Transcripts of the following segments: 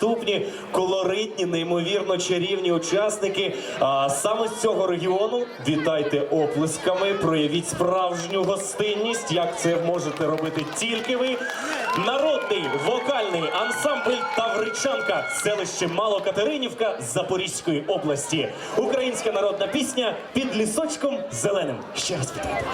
Наступні колоритні, неймовірно чарівні учасники. А саме з цього регіону вітайте оплесками, проявіть справжню гостинність, як це можете робити тільки ви. Народний вокальний ансамбль Тавричанка, селище Малокатеринівка Запорізької області. Українська народна пісня під лісочком зеленим. Ще раз вітаю.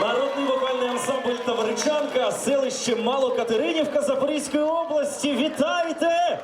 Народний вокальний ансамбль Тавричанка, селище Малокатеринівка Запорізької області. Вітайте!